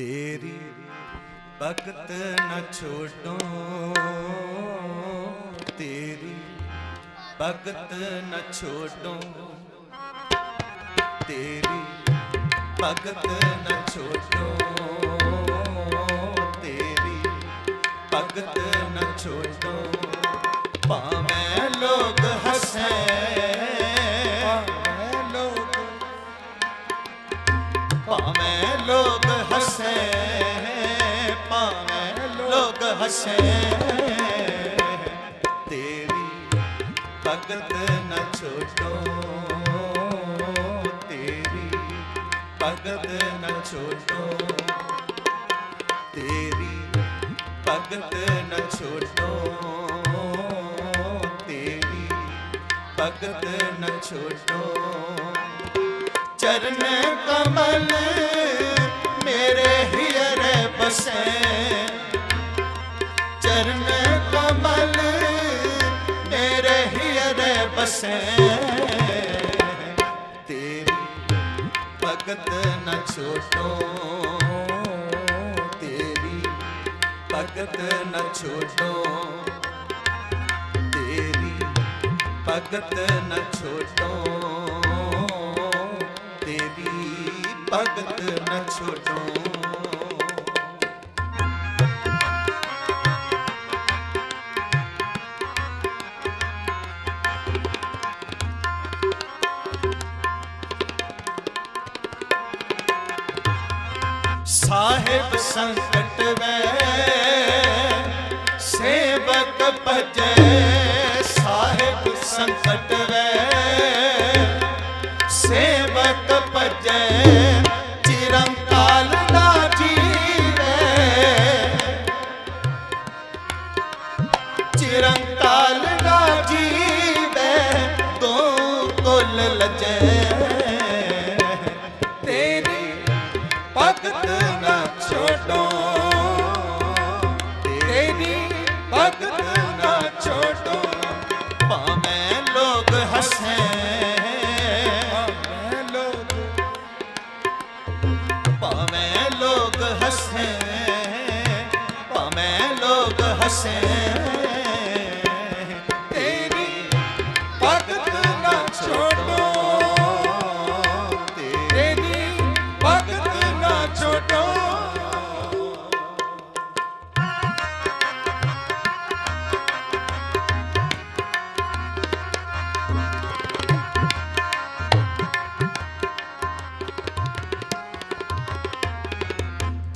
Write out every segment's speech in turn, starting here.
ਤੇਰੀ ਭਗਤ ਨਾ ਛੋਡੋ ਤੇਰੀ ਭਗਤ ਨਾ ਛੋਡੋ ਤੇਰੀ ਭਗਤ ਨਾ ਛੋਡੋ ਤੇਰੀ ਭਗਤ ਨਾ ਛੋਡੋ ਲੋਕ ਹੱਸੇ ਤੇਰੀ ਭਗਤ ਨ ਛੋਟੋ। ਤੇਰੀ ਭਗਤ ਨ ਛੋਟੋ। ਤੇਰੀ ਭਗਤ ਨ ਛੋਟੋ। ਤੇਰੀ ਭਗਤ ਨ ਛੋਟੋ। ਚਰਨ ਕਮਲ ਭਗਤ ਨ ਛੋਟੋ। ਤੇਰੀ ਭਗਤ ਨ ਛੋਟੋ। ਤੇਰੀ ਭਗਤ ਨ ਛੋਟੋ। ਤੇਰੀ ਭਗਤ ਨ ਛੋਟੋ। ਸਾਹਿਬ ਸੰਕਟ ਵੇ ਸੇਵਕ ਭਜੈ ਸਾਹਿਬ ਸੰਕਟ ਵੈ। ਲੋਕ ਹੱਸੇ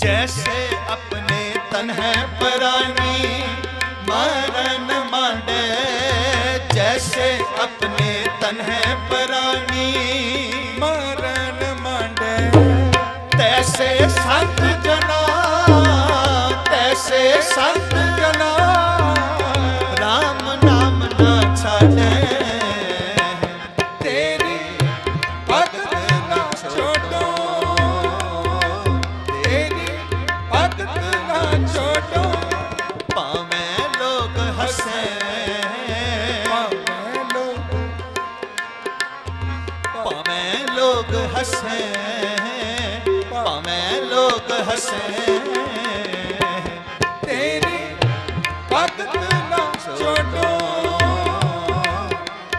जैसे अपने तन है परानी मरण मांडे जैसे अपने तन है परानी मरण मांडे तैसे संत जना तैसे संत जना ਲੋਕ ਹੱਸੇ ਭਾਵੇਂ ਲੋਕ ਹੱਸੇ। ਤੇਰੀ ਭਗਤ ਨਾ ਛੋਡੋ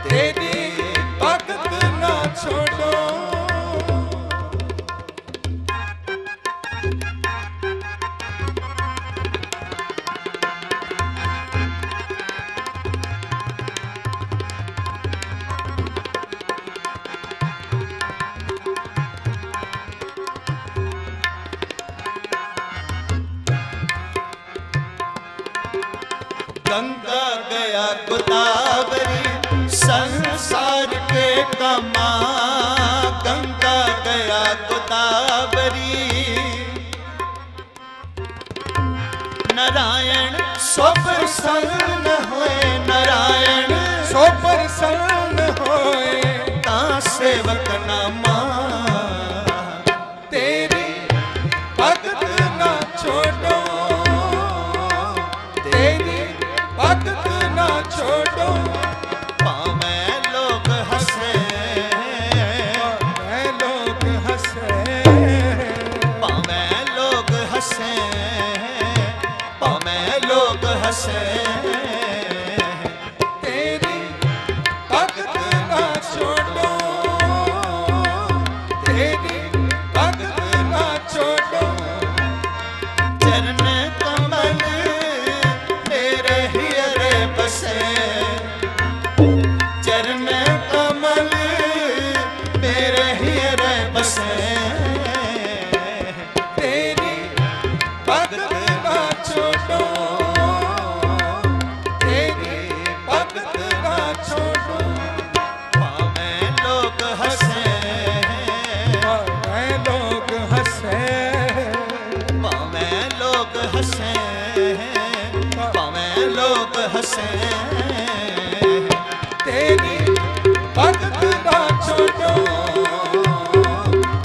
ਤੇਰੀ ਭਗਤ ਨਾ ਛੋਡੋ ਗੰਗਾ ਗਿਆ ਗੋਦਾਵਰੀ ਸੰਸਾਰ ਕੇ ਕਮਾ ਗੰਗਾ ਗਿਆ ਗੋਦਾਵਰੀ ਨਰਾਇਣ ਸੋਪਰ ਸੰਨ ਹੋਏ, ਨਰਾਇਣ ਸੋਪਰ ਸੰਨ ਹੋਏ, ਤਾਂ ਸੇਵਕ sand. ਹਸੈਨ ਤੇਰੀ ਭਗਤ ਨਾ ਛੋਟੋ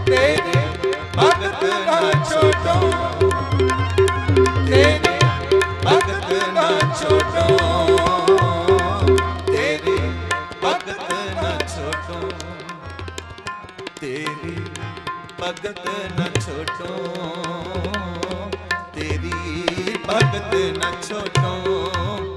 ਤੇਰੀ ਭਗਤ ਨਾ ਛੋਟੋ ਤੇਰੀ ਭਗਤ ਨਾ ਛੋਟੋ ਤੇਰੀ ਭਗਤ ਨਾ ਛੋਟੋ ਤੇਰੀ ਭਗਤ ਨਾ ਛੋਟੋ ਤੇਰੀ ਭਗਤ ਨਾ ਛੋਟੋ